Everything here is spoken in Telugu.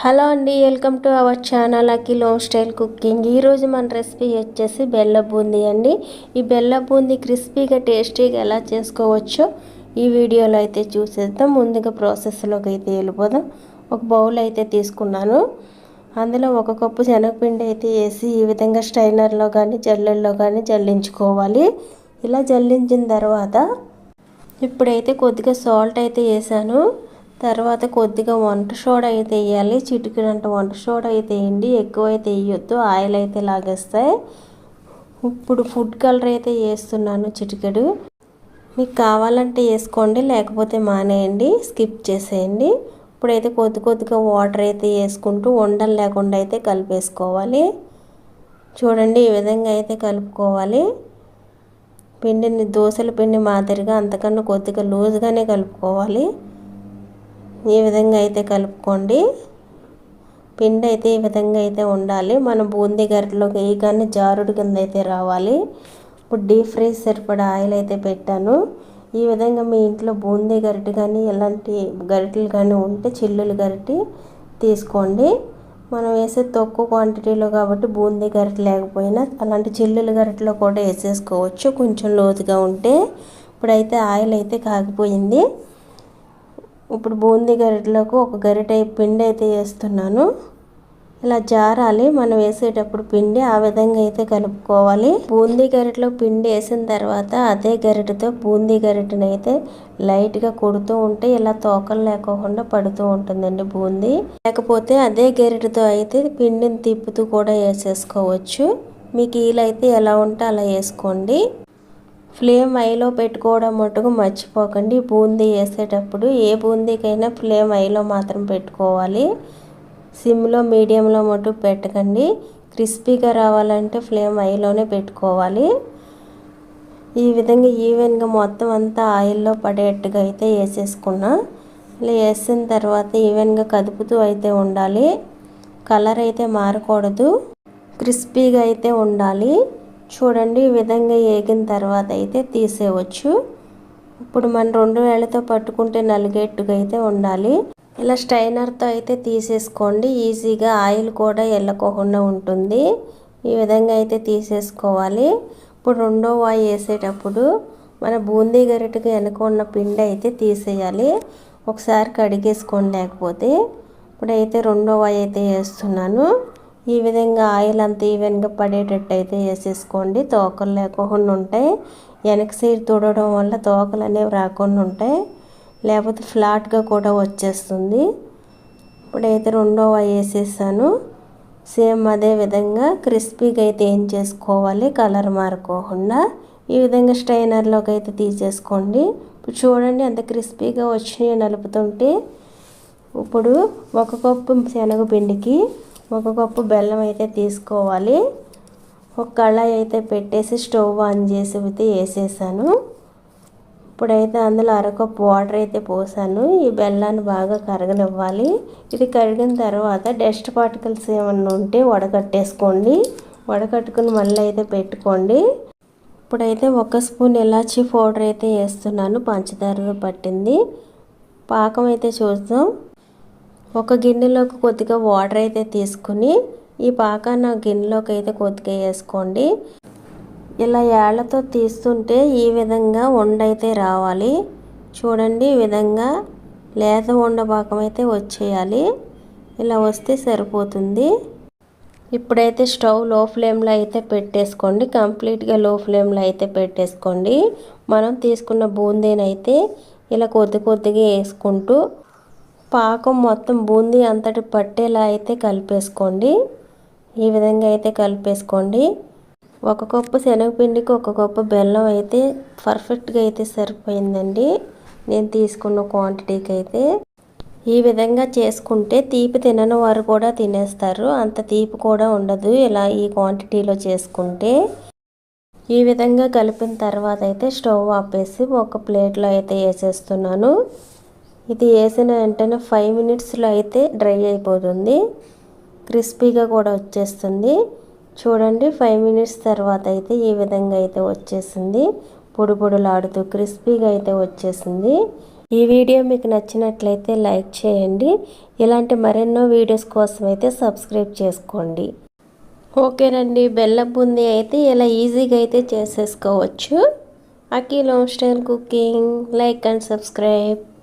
హలో అండి welcome to our channel Akhil home style cooking. ఈరోజు మన రెసిపీ వచ్చేసి బెల్ల బూందీ అండి. ఈ బెల్ల బూందీ క్రిస్పీగా టేస్టీగా ఎలా చేసుకోవచ్చో ఈ వీడియోలో అయితే చూసేద్దాం. ముందుగా ప్రాసెస్లోకి అయితే వెళ్ళిపోదాం. ఒక బౌల్ అయితే తీసుకున్నాను. అందులో ఒక కప్పు శనగపిండి అయితే వేసి ఈ విధంగా స్టైనర్లో కానీ జల్లెల్లో కానీ జల్లించుకోవాలి. ఇలా జల్లించిన తర్వాత ఇప్పుడైతే కొద్దిగా సాల్ట్ అయితే వేసాను. తర్వాత కొద్దిగా వంట సోడా అయితే వేయాలి. చిటికినంత వంట సోడా అయితే వేయండి. ఎక్కువ అయితే వేయొద్దు. ఆయిల్ అయితే లాగేస్తాయి. ఇప్పుడు ఫుడ్ కలర్ అయితే వేస్తున్నాను చిటికెడు. మీకు కావాలంటే వేసుకోండి లేకపోతే మానేయండి. స్కిప్ చేసేయండి. ఇప్పుడైతే కొద్ది కొద్దిగా వాటర్ అయితే వేసుకుంటూ ఉండలు లేకుండా అయితే కలిపేసుకోవాలి. చూడండి ఈ విధంగా అయితే కలుపుకోవాలి. పిండిని దోశల పిండి మాదిరిగా అంతకన్నా కొద్దిగా లూజ్గానే కలుపుకోవాలి. ఈ విధంగా అయితే కలుపుకోండి. పిండి అయితే ఈ విధంగా అయితే ఉండాలి. మనం బూందీ గరిటలోకి వేయగానే జారుడు కింద అయితే రావాలి. ఇప్పుడు డీప్ ఫ్రైస్ సరిపడా ఆయిల్ అయితే పెట్టాను. ఈ విధంగా మీ ఇంట్లో బూందీ గరిటె కానీ ఎలాంటి గరిటెలు కానీ ఉంటే చిల్లులు గరిటె తీసుకోండి. మనం వేసే తక్కువ క్వాంటిటీలో కాబట్టి బూందీ గరిటె లేకపోయినా అలాంటి చిల్లుల గరిటెలో కూడా వేసేసుకోవచ్చు. కొంచెం లోతుగా ఉంటే ఇప్పుడైతే ఆయిల్ అయితే కాగిపోయింది. ఇప్పుడు బూందీ గరిటలకు ఒక గరిటె పిండి అయితే వేస్తున్నాను. ఇలా జారాలి. మనం వేసేటప్పుడు పిండి ఆ విధంగా అయితే కలుపుకోవాలి. బూందీ గరిటలో పిండి వేసిన తర్వాత అదే గరిటతో బూందీ గరిటెని అయితే లైట్గా కొడుతూ ఉంటే ఇలా తోకలు లేకోకుండా పడుతూ ఉంటుందండి బూందీ. లేకపోతే అదే గరిటతో అయితే పిండిని తిప్పుతూ కూడా వేసేసుకోవచ్చు. మీకు ఈలైతే ఎలా ఉంటే అలా వేసుకోండి. ఫ్లేమ్ ఐలో పెట్టుకోవడం మటుకు మర్చిపోకండి. బూందీ వేసేటప్పుడు ఏ బూందీకైనా ఫ్లేమ్ ఐలో మాత్రం పెట్టుకోవాలి. సిమ్లో మీడియంలో మటుకు పెట్టకండి. క్రిస్పీగా రావాలంటే ఫ్లేమ్ ఐలోనే పెట్టుకోవాలి. ఈ విధంగా ఈవెన్గా మొత్తం అంతా ఆయిల్లో పడేట్టుగా అయితే వేసేసుకున్నా. ఇలా వేసిన తర్వాత ఈవెన్గా కదుపుతూ అయితే ఉండాలి. కలర్ అయితే మారకూడదు. క్రిస్పీగా అయితే ఉండాలి. చూడండి ఈ విధంగా వేగిన తర్వాత అయితే తీసేయవచ్చు. ఇప్పుడు మనం రెండు వేలతో పట్టుకుంటే నలిగేట్టుగా అయితే ఉండాలి. ఇలా స్టైనర్తో అయితే తీసేసుకోండి. ఈజీగా ఆయిల్ కూడా వెళ్ళకోకుండా ఉంటుంది. ఈ విధంగా అయితే తీసేసుకోవాలి. ఇప్పుడు రెండో వాయి వేసేటప్పుడు మన బూందీ గరిటకి వెనక ఉన్న పిండి అయితే తీసేయాలి. ఒకసారి కడిగేసుకోండి లేకపోతే. ఇప్పుడైతే రెండో వాయి అయితే వేస్తున్నాను. ఈ విధంగా ఆయిల్ అంతా ఈవెన్గా పడేటట్టు అయితే వేసేసుకోండి. తోకలు లేకుండా ఉంటాయి. వెనక సైడ్ తుడవడం వల్ల తోకలు అనేవి రాకుండా ఉంటాయి. లేకపోతే ఫ్లాట్గా కూడా వచ్చేస్తుంది. ఇప్పుడైతే రెండో వేసేసాను. సేమ్ అదే విధంగా క్రిస్పీగా అయితే ఏం చేసుకోవాలి? కలర్ మారుకోకుండా ఈ విధంగా స్ట్రైనర్లోకి అయితే తీసేసుకోండి. ఇప్పుడు చూడండి ఎంత క్రిస్పీగా వచ్చినాయో నలుపుతుంటే. ఇప్పుడు ఒక కప్పు శనగపిండికి ఒక కప్పు బెల్లం అయితే తీసుకోవాలి. ఒక కళాయి అయితే పెట్టేసి స్టవ్ ఆన్ చేసి అయితే వేసేసాను. ఇప్పుడైతే అందులో అరకప్పు వాటర్ అయితే పోసాను. ఈ బెల్లాన్ని బాగా కరగనివ్వాలి. ఇది కరిగిన తర్వాత డస్ట్ పార్టికల్స్ ఏమన్నా ఉంటే వడకట్టేసుకోండి. వడకట్టుకుని మళ్ళీ అయితే పెట్టుకోండి. ఇప్పుడైతే ఒక స్పూన్ ఇలాచీ పౌడర్ అయితే వేస్తున్నాను. పంచదార పట్టింది. పాకం అయితే చూద్దాం. ఒక గిన్నెలోకి కొద్దిగా వాటర్ అయితే తీసుకుని ఈ పాకాన్ని గిన్నెలోకి అయితే కొద్దిగా వేసుకోండి. ఇలా ఏళ్ళతో తీస్తుంటే ఈ విధంగా వండైతే రావాలి. చూడండి ఈ విధంగా లేత వండ పాకం అయితే వచ్చేయాలి. ఇలా వస్తే సరిపోతుంది. ఇప్పుడైతే స్టవ్లో ఫ్లేమ్లో అయితే పెట్టేసుకోండి. కంప్లీట్గా లో ఫ్లేమ్లో అయితే పెట్టేసుకోండి. మనం తీసుకున్న బూందీనైతే ఇలా కొద్ది కొద్దిగా వేసుకుంటూ పాకం మొత్తం బూందీ అంతటి పట్టేలా అయితే కలిపేసుకోండి. ఈ విధంగా అయితే కలిపేసుకోండి. ఒక కప్పు శనగపిండికి ఒక కప్పు బెల్లం అయితే పర్ఫెక్ట్గా అయితే సరిపోయిందండి. నేను తీసుకున్న క్వాంటిటీకి అయితే. ఈ విధంగా చేసుకుంటే తీపి తినని వారు కూడా తినేస్తారు. అంత తీపి కూడా ఉండదు ఇలా ఈ క్వాంటిటీలో చేసుకుంటే. ఈ విధంగా కలిపిన తర్వాత అయితే స్టవ్ ఆపేసి ఒక ప్లేట్లో అయితే వేసేస్తున్నాను. ఇది వేసిన వెంటనే ఫైవ్ మినిట్స్లో అయితే డ్రై అయిపోతుంది. క్రిస్పీగా కూడా వచ్చేస్తుంది. చూడండి ఫైవ్ మినిట్స్ తర్వాత అయితే ఈ విధంగా అయితే వచ్చేసింది. పొడి పొడులాడుతూ క్రిస్పీగా అయితే వచ్చేసింది. ఈ వీడియో మీకు నచ్చినట్లయితే లైక్ చేయండి. ఇలాంటి మరెన్నో వీడియోస్ కోసం అయితే సబ్స్క్రైబ్ చేసుకోండి. ఓకేనండి బెల్లం బుంది అయితే ఇలా ఈజీగా అయితే చేసేసుకోవచ్చు. Akhil home style cooking like and subscribe.